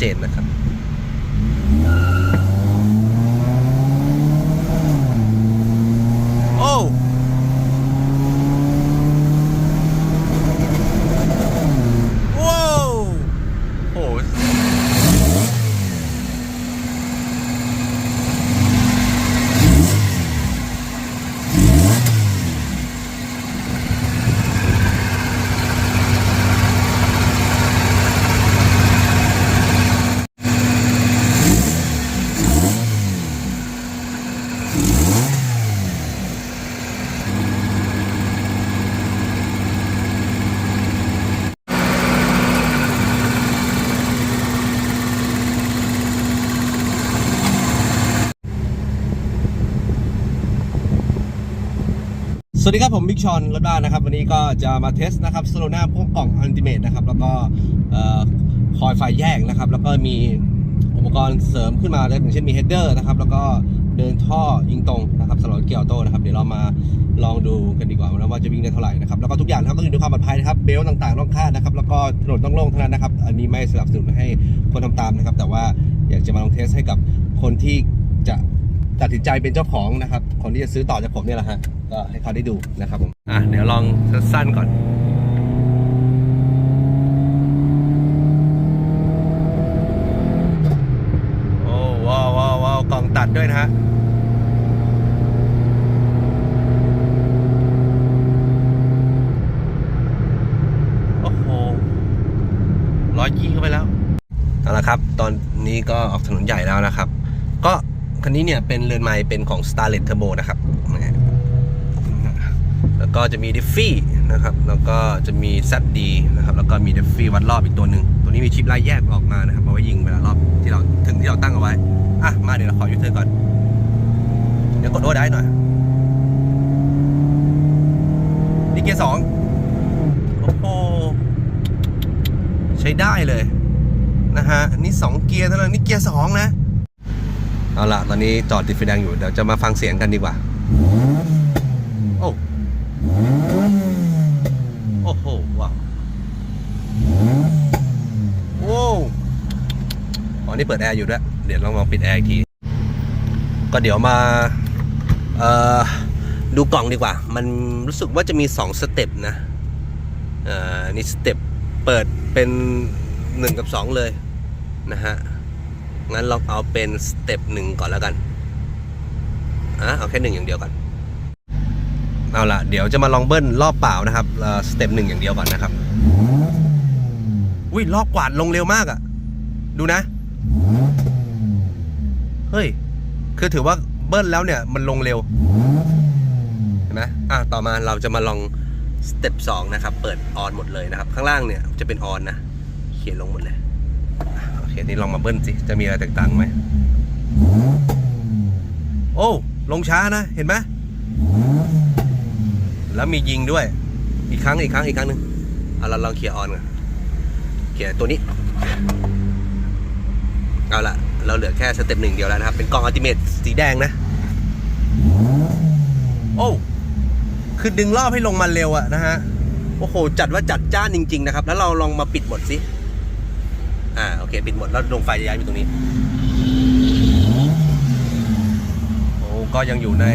เจนนะครับ โอ้ ว้าวโอ้ย สวัสดีครับผมบิ๊กชอนรถบ้านนะครับ วันนี้ก็จะมาเทสนะครับสโลนาพวกกล่องอันติเมตนะครับ แล้วก็คอยไฟแยกนะครับ แล้วก็มีอุปกรณ์เสริมขึ้นมาอย่างเช่นมีเฮดเดอร์นะครับ แล้วก็เดินท่อยิงตรงนะครับสำหรับเกียร์ออโต้นะครับ เดี๋ยวเรามาลองดูกันดีกว่าว่าจะวิ่งได้เท่าไหร่นะครับ แล้วก็ทุกอย่างนะครับต้องอยู่ในความปลอดภัยนะครับ เบลต์ต่างๆต้องคาดนะครับ แล้วก็ถนนต้องโล่งเท่านั้นนะครับ อันนี้ไม่สนับสนุนให้คนทำตามนะครับ แต่ว่าอยากจะมาลองเทสให้กับคนที่จะ ตัดสินใจเป็นเจ้าของนะครับคนที่จะซื้อต่อจากผมเนี่ยแหละฮะก็ให้เขาได้ดูนะครับผมอะเดี๋ยวลองสั้นๆก่อนโอ้ว้าวว้าวว้าวกล่องตัดด้วยนะฮะโอ้โหร้อยยี่เข้าไปแล้วเอาละครับ ตอนนี้ก็ออกถนนใหญ่แล้วนะครับ ก็ คันนี้เนี่ยเป็นเรือนไม้เป็นของ Starlet Turbo นะครับ แล้วก็จะมี d ิฟฟี่นะครับ แล้วก็จะมี ZD นะครับ แล้วก็มี d ิฟฟี่วัดรอบอีกตัวหนึ่ง ตัวนี้มีชิปไล่แยกออกมานะครับ เอาไว้ยิงเวลารอบที่เราถึงที่เราตั้งเอาไว้ อะ มาเดี๋ยวเราขอยูเทิร์นก่อน เดี๋ยวกดโอได้หน่อยนี่เกียร์สองโอ้โห ใช้ได้เลยนะฮะ นี่สองเกียร์เท่านั้นนี่เกียร์สองนะ เอาละตอนนี้จอดติดไฟแดงอยู่ เดี๋ยวจะมาฟังเสียงกันดีกว่า โอ้ โอ้โหว้าวโอ้อ๋อนี่เปิดแอร์อยู่ด้วย เดี๋ยวลองลองปิดแอร์อีกที ก็เดี๋ยวมา เอ่อ ดูกล่องดีกว่า มันรู้สึกว่าจะมี 2 สเต็ปนะ เอ่อ นี่สเต็ปเปิดเป็น 1 กับ 2 เลยนะฮะ งั้นเราเอาเป็นสเต็ปหนึ่งก่อนแล้วกันอะเอาแค่หนึ่งอย่างเดียวก่อนเอาละเดี๋ยวจะมาลองเบิ้ลรอบเปล่านะครับสเต็ปหนึ่งอย่างเดียวก่อนนะครับอุ้ยรอบกวาดลงเร็วมากอะ่ะดูนะ เฮ้ย คือถือว่าเบิ้ลแล้วเนี่ยมันลงเร็ว เห็นไหมอะต่อมาเราจะมาลองสเต็ปสองนะครับ เปิดออนหมดเลยนะครับ ข้างล่างเนี่ยจะเป็นออนนะ เขียนลงหมดเลย เคนี่ลองมาเบิ้ลสิ จะมีอะไรแตกต่างไหม โอ้ ลงช้านะ เห็นไหม แล้วมียิงด้วย อีกครั้ง อีกครั้ง อีกครั้งหนึ่งเอาเราลองเคลียร์ออนกันเคลียร์ตัวนี้ เอาละเราเหลือแค่สเต็ปหนึ่งเดียวแล้วนะครับ เป็นกล่องอัลติเมทสีแดงนะ โอ้ คือดึงรอบให้ลงมาเร็วอะนะฮะ โอ้โห จัดว่าจัดจ้านจริง ๆ นะครับ แล้วเราลองมาปิดหมดสิ อ่าโอเคปิดหมดแล้วดวงไฟจะย้ายไปตรงนี้โอ้ก็ยังอยู่ใน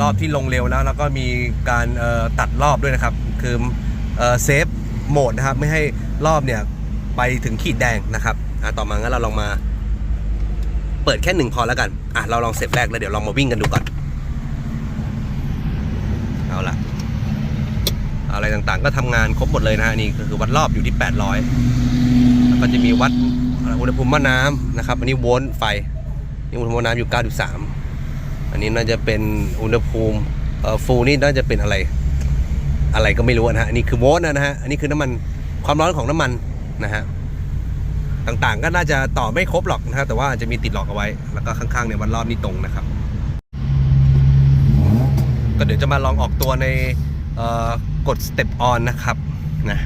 รอบที่ลงเร็วแล้ว แล้วก็มีการตัดรอบด้วยนะครับ คือเซฟโหมดนะครับ ไม่ให้รอบเนี่ยไปถึงขีดแดงนะครับอ่าต่อมางั้นเราลองมาเปิดแค่หนึ่งพอแล้วกันอะเราลองเซฟแรกแล้วเดี๋ยวลองมาวิ่งกันดูก่อน เอาละอะไรต่างๆ ก็ทำงานครบหมดเลยนะฮะนี่ก็คือวัดรอบอยู่ที่ 800 ก็จะมีวัดอุณหภูมิหม้อน้ำนะครับ อันนี้โวลต์ไฟนี่อุณหภูมิหม้อน้ำอยู่ 9.3 อันนี้น่าจะเป็นอุณหภูมิเอ่อฟูนี่น่าจะเป็นอะไร อะไรก็ไม่รู้นะฮะอันนี้คือโวลต์นะฮะอันนี้คือน้ำมันความร้อนของน้ำมันนะฮะต่างๆ ก็น่าจะต่อไม่ครบหรอกนะฮะแต่ว่าจะมีติดหลอกเอาไว้ แล้วก็ข้างๆเนี่ยวัดรอบนี่ตรงนะครับ ก็เดี๋ยวจะมาลองออกตัวในกด step on นนะครับนะ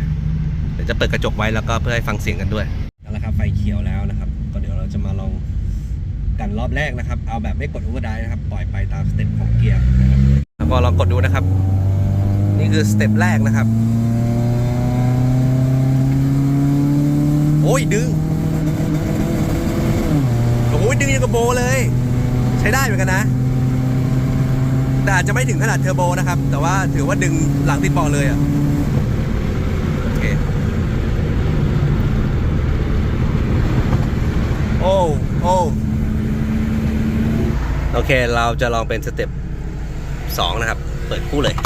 ดี๋ยวจะเปิดกระจกไว้แล้วก็เพื่อให้ฟังเสียงกันด้วยนั่นแหละครับไฟเขียวแล้วนะครับ ก็เดี๋ยวเราจะมาลองกันรอบแรกนะครับ เอาแบบไม่กด overdrive นะครับ ปล่อยไปตามสเต็ปของเกียร์นะครับแล้วก็ลองกดดูนะครับ นี่คือสเต็ปแรกนะครับ โอ้ยดึงโอ้ยดึงกับโบเลย ใช้ได้เหมือนกันนะ แต่อาจจะไม่ถึงขนาดเทอร์โบนะครับ แต่ว่าถือว่าดึงหลังติดเบาะเลยอะอเค โอ้โอ้โอเค เราจะลองเป็นสเต็ปสองนะครับ เปิดคู่เลย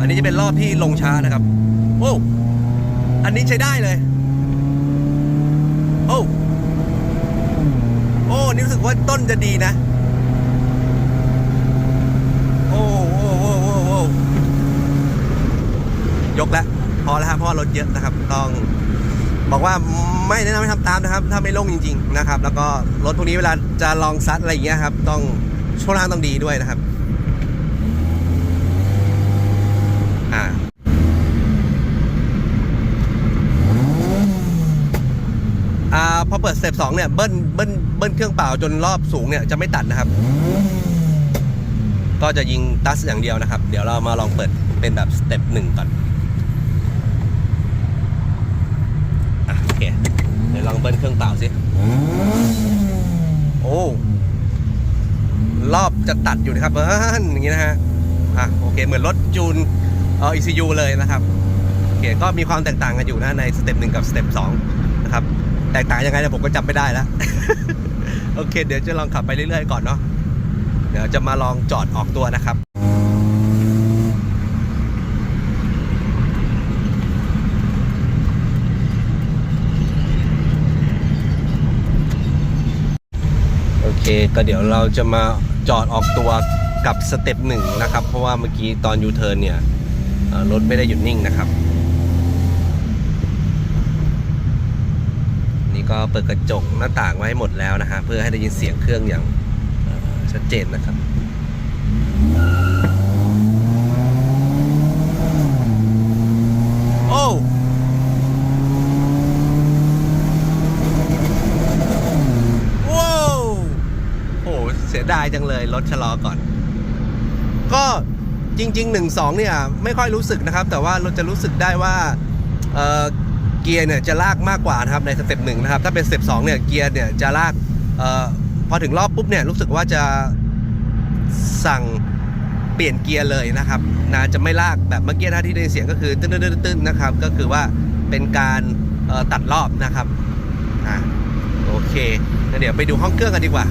อันนี้จะเป็นรอบที่ลงช้านะครับ โอ้อันนี้ใช้ได้เลย โอ้โอ้นี่รู้สึกว่าต้นจะดีนะ โอ้โอ้โอ้โอ้โอ้ยกแล้ว พอแล้ วครับเพราะว่ารถเยอะนะครับ ต้องบอกว่าไม่แนะนำให้ทำตามนะครับ ถ้าไม่โล่งจริง ๆนะครับ แล้วก็รถพวกนี้เวลาจะลองซัดอะไรอย่างเงี้ยครับ ต้องช่วงล่างต้องดีด้วยนะครับอ่าอ่าพอเปิดสเต็ปสองเนี่ยเบิ้ลเบิ้ลเบิ้ลเครื่องเปล่าจนรอบสูงเนี่ยจะไม่ตัดนะครับ ก็จะยิงตัสอย่างเดียวนะครับ เดี๋ยวเรามาลองเปิดเป็นแบบสเต็ปหนึ่งก่อน อะเดี๋ยวลองเบิ้ลเครื่องเปล่าสิ โอ้รอบจะตัดอยู่นะครับเบิ้ลอย่างนี้นะฮะอะโอเค เหมือนรถจูนเอ่อ ECU เลยนะครับโอเคก็มีความแตกต่างกันอยู่นะในสเต็ปหนึ่งกับสเต็ปสองนะครับ แตกต่างยังไงเนี่ยผมก็จำไม่ได้แล้ว โอเค เดี๋ยวจะลองขับไปเรื่อยๆก่อนเนาะเดี๋ยวจะมาลองจอดออกตัวนะครับ โอเค ก็เดี๋ยวเราจะมาจอดออกตัวกับสเต็ปหนึ่งนะครับ เพราะว่าเมื่อกี้ตอนยูเทิร์นเนี่ยรถไม่ได้หยุดนิ่งนะครับ นี่ก็เปิดกระจกหน้าต่างไว้หมดแล้วนะฮะเพื่อให้ได้ยินเสียงเครื่องอย่างชัดเจนนะครับโอ้ว้าวโอ้เสีย ดายจังเลยรถชะลอก่อน ก็จริง ๆ 1 2 เนี่ย ไม่ค่อยรู้สึกนะครับ แต่ว่าเราจะรู้สึกได้ว่าเเกียร์เนี่ยจะลากมากกว่านะครับในสเต็ปหนึ่งนะครับ ถ้าเป็นสเต็ปสองเนี่ยเกียร์เนี่ยจะลากออพอถึงรอบปุ๊บเนี่ยรู้สึกว่าจะสั่งเปลี่ยนเกียร์เลยนะครับนะจะไม่ลากแบบเมื่อกี้นะที่ได้ยินเสียงก็คือตื้นๆๆนะครับ ก็คือว่าเป็นการตัดรอบนะครับอะโอเคเดี๋ยวไปดูห้องเครื่องกันดีกว่า